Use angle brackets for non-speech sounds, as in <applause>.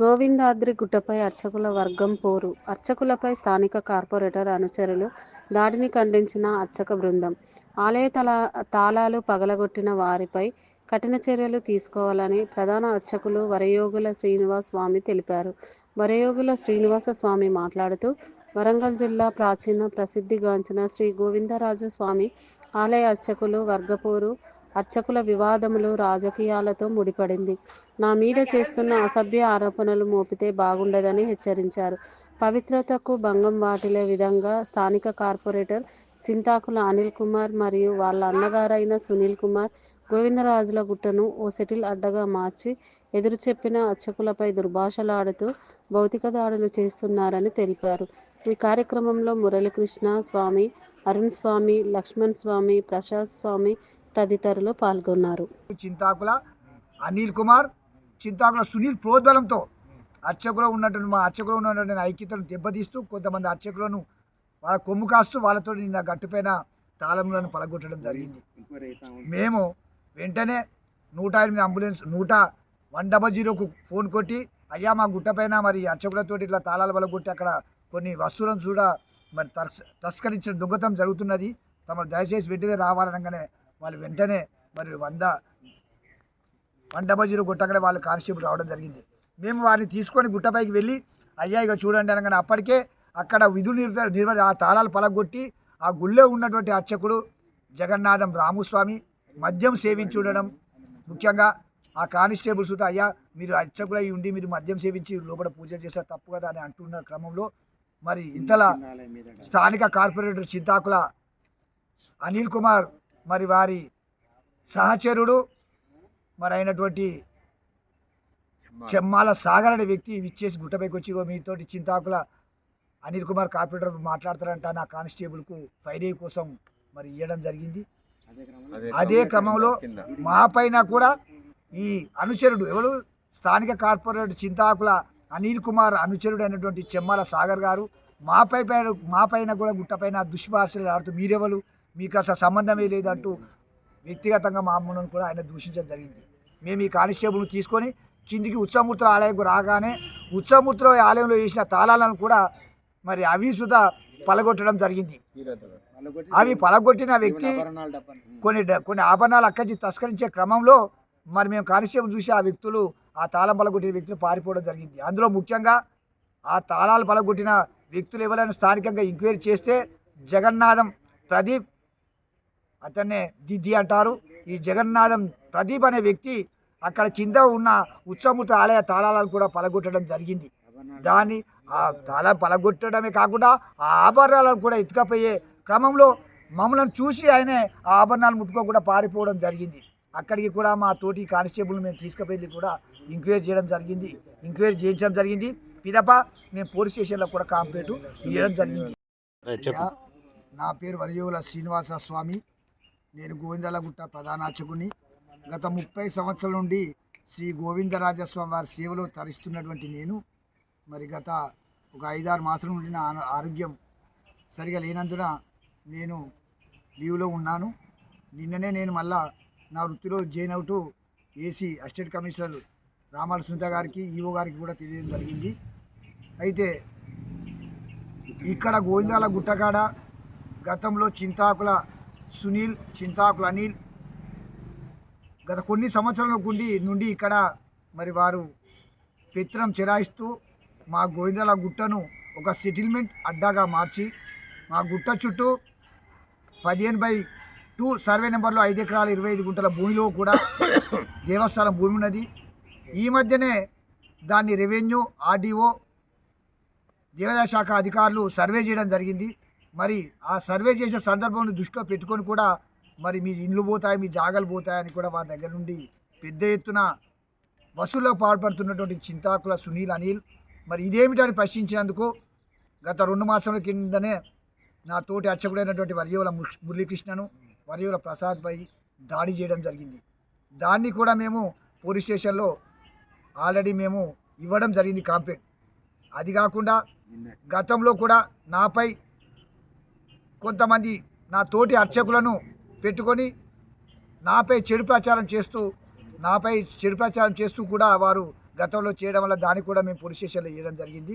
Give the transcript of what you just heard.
గోవిందాద్రి గుట్టపై అర్చకుల వర్గం పోరు. అర్చకులపై స్థానిక కార్పొరేటర్ అనుచరులు దాడిని ఖండించిన అర్చక బృందం. ఆలయ తలా తాళాలు పగలగొట్టిన వారిపై కఠిన చర్యలు తీసుకోవాలని ప్రధాన అర్చకులు వరయోగుల శ్రీనివాస్ స్వామి తెలిపారు. వరయోగుల శ్రీనివాస స్వామి మాట్లాడుతూ వరంగల్ జిల్లా ప్రాచీన ప్రసిద్ధిగాంచిన శ్రీ గోవిందరాజు స్వామి ఆలయ అర్చకులు వర్గపోరు అర్చకుల వివాదములు రాజకీయాలతో ముడిపడింది. నా మీద చేస్తున్న అసభ్య ఆరోపణలు మోపితే బాగుండదని హెచ్చరించారు. పవిత్రతకు భంగం వాటిలే విధంగా స్థానిక కార్పొరేటర్ చింతాకుల అనిల్ కుమార్ మరియు వాళ్ళ అన్నగారైన సునీల్ కుమార్ గోవిందరాజుల గుట్టను ఓ సెటిల్ అడ్డగా మార్చి ఎదురు చెప్పిన అర్చకులపై దుర్భాషలాడుతూ భౌతిక దాడులు చేస్తున్నారని తెలిపారు. ఈ కార్యక్రమంలో మురళీకృష్ణ స్వామి అరుణ్ స్వామి లక్ష్మణ్ స్వామి ప్రశాంత్ స్వామి తదితరులు పాల్గొన్నారు. చింతాకుల అనిల్ కుమార్ చింతాకుల సునీల్ ప్రోద్బలంతో అర్చకులు ఉన్నటువంటి మా అర్చకులు ఉన్నటువంటి ఐక్యతను దెబ్బతీస్తూ కొంతమంది అర్చకులను వాళ్ళ కొమ్ము కాస్తూ వాళ్ళతో నిన్న గట్టుపైన తాళములను పలగొట్టడం జరిగింది. మేము వెంటనే నూట ఎనిమిది అంబులెన్స్ నూట వన్ డబల్ జీరోకు ఫోన్ కొట్టి అయ్యా మా గుట్టపైన మరి అర్చకులతో ఇట్లా తాళాలు పలగొట్టి అక్కడ కొన్ని వస్తువులను కూడా మరి తస్ తస్కరించిన దొంగతనం జరుగుతున్నది. తమ దయచేసి వెంటనే రావాలనగానే వాళ్ళు వెంటనే మరి వంద వన్ డబల్ జీరో కొట్టగానే వాళ్ళు కానిస్టేబుల్ రావడం జరిగింది. మేము వారిని తీసుకొని గుట్టపైకి వెళ్ళి అయ్యా ఇక చూడండి అనగానే అప్పటికే అక్కడ విధులు నిర్వ నిర్వ ఆ తాళాలు పలగొట్టి ఆ గుళ్ళో ఉన్నటువంటి అర్చకుడు జగన్నాథం రాముస్వామి మద్యం సేవించి ఉండడం. ముఖ్యంగా ఆ కానిస్టేబుల్ సుత అయ్యా మీరు అర్చకులై ఉండి మీరు మద్యం సేవించి లోపల పూజ చేస్తే తప్పు కదా అని అంటున్న క్రమంలో మరి ఇంతలా స్థానిక కార్పొరేటర్ చింతాకుల అనిల్ కుమార్ మరి వారి సహచరుడు మరి అయినటువంటి చెమ్మాల సాగర్ అనే వ్యక్తి విచ్చేసి గుట్టపైకి వచ్చి "ఇగో మీతోటి చింతాకుల అనిల్ కుమార్ కార్పొరేటర్ మాట్లాడతారంట నా కానిస్టేబుల్కు ఫైర్ కోసం మరి ఇవ్వడం జరిగింది. అదే క్రమంలో మా పైన కూడా ఈ అనుచరుడు ఎవరు? స్థానిక కార్పొరేటర్ చింతాకుల అనిల్ కుమార్ అనుచరుడు అయినటువంటి చెమ్మాల సాగర్ గారు మాపై పైన మా పైన కూడా గుట్టపైన దుష్భాషలు ఆడుతూ మీరెవరు? మీకు అసలు సంబంధమే లేదంటూ వ్యక్తిగతంగా మా అమ్మను కూడా ఆయన దూషించడం జరిగింది. మేము ఈ కానిస్టేబుల్ని తీసుకొని కిందికి ఉత్సవమూర్తుల ఆలయంకు రాగానే ఉత్సవమూర్తుల ఆలయంలో వేసిన తాళాలను కూడా మరి అవి సుధా పలగొట్టడం జరిగింది. అవి పలగొట్టిన వ్యక్తి కొన్ని డ- కొన్ని ఆభరణాలు అక్కడి తస్కరించే క్రమంలో మరి మేము కానిస్టేబుల్ చూసి ఆ వ్యక్తులు ఆ తాళం పలగొట్టిన వ్యక్తులు పారిపోవడం జరిగింది. అందులో ముఖ్యంగా ఆ తాళాలు పలగొట్టిన వ్యక్తులు ఎవరైనా స్థానికంగా ఎంక్వైరీ చేస్తే జగన్నాథం ప్రదీప్ అతన్నే దిద్ది అంటారు. ఈ జగన్నాథం ప్రదీప్ అనే వ్యక్తి అక్కడ కింద ఉన్న ఉత్సవమూర్తి ఆలయ తాళాలను కూడా పలగొట్టడం జరిగింది. దాన్ని ఆ తాళం పలగొట్టడమే కాకుండా ఆ ఆభరణాలను కూడా ఎత్తుకపోయే క్రమంలో మమ్మల్ని చూసి ఆయనే ఆ ఆభరణాలు ముట్టుకోకుండా పారిపోవడం జరిగింది. అక్కడికి కూడా మా తోటి కానిస్టేబుల్ మేము తీసుకుపోయి కూడా ఎంక్వైరీ చేయడం జరిగింది. ఎంక్వైరీ చేయించడం జరిగింది. పిదప మేము పోలీస్ స్టేషన్లో కూడా కాంప్లైంట్ ఇవ్వడం జరిగింది. నా పేరు వరయోగుల శ్రీనివాస స్వామి. నేను గోవిందలగుట్ట ప్రధానార్చకుని గత ముప్పై సంవత్సరాల నుండి శ్రీ గోవిందరాజస్వామి వారి సేవలో తరిస్తున్నటువంటి నేను. మరి గత ఒక ఐదారు మాసాల నుండి నా ఆరోగ్యం సరిగా లేనందున నేను లీవ్లో ఉన్నాను. నిన్ననే నేను మళ్ళా నా వృత్తిలో జాయిన్ అవుతూ AC assistant commissioner Ramala Sunitha గారికి ఈఓ గారికి కూడా తెలియడం జరిగింది. అయితే ఇక్కడ గోవిందాల గుట్టకాడ గతంలో చింతాకుల సునీల్ చింతాకుల అనిల్. గత కొన్ని సంవత్సరాల గుండి నుండి ఇక్కడ మరి వారు పిత్రం చెరాయిస్తూ మా గోవిందాల గుట్టను ఒక సెటిల్మెంట్ అడ్డాగా మార్చి మా గుట్ట చుట్టూ పదిహేను బై టూ సర్వే నెంబర్లో ఐదు ఎకరాల ఇరవై ఐదు గుంటల భూమిలో కూడా <coughs> దేవస్థానం భూమి ఉన్నది. ఈ మధ్యనే దాన్ని రెవెన్యూ ఆర్డీఓ దేవాదాయ శాఖ అధికారులు సర్వే చేయడం జరిగింది. మరి ఆ సర్వే చేసే సందర్భంలో దృష్టిలో పెట్టుకొని కూడా మరి మీ ఇండ్లు పోతాయి మీ జాగాలు పోతాయని కూడా వారి దగ్గర నుండి పెద్ద ఎత్తున వసూళ్ళకు పాల్పడుతున్నటువంటి చింతాకుల సునీల్ అనిల్ మరి ఇదేమిటని ప్రశ్నించినందుకు గత రెండు మాసాల కిందనే నా తోటి అర్చకుడైనటువంటి వర్యోల మురళీకృష్ణను వర్యోల ప్రసాద్పై దాడి చేయడం జరిగింది. దాన్ని కూడా మేము పోలీస్ స్టేషన్లో ఆల్రెడీ మేము ఇవ్వడం జరిగింది కాంప్లైంట్ అది కాకుండా గతంలో కూడా నాపై కొంతమంది నా తోటి అర్చకులను పెట్టుకొని నాపై చెడు ప్రచారం చేస్తూ నాపై చెడు ప్రచారం చేస్తూ కూడా వారు గతంలో చేయడం వల్ల దానికి కూడా మేము పోలీస్ స్టేషన్లో ఇవ్వడం జరిగింది.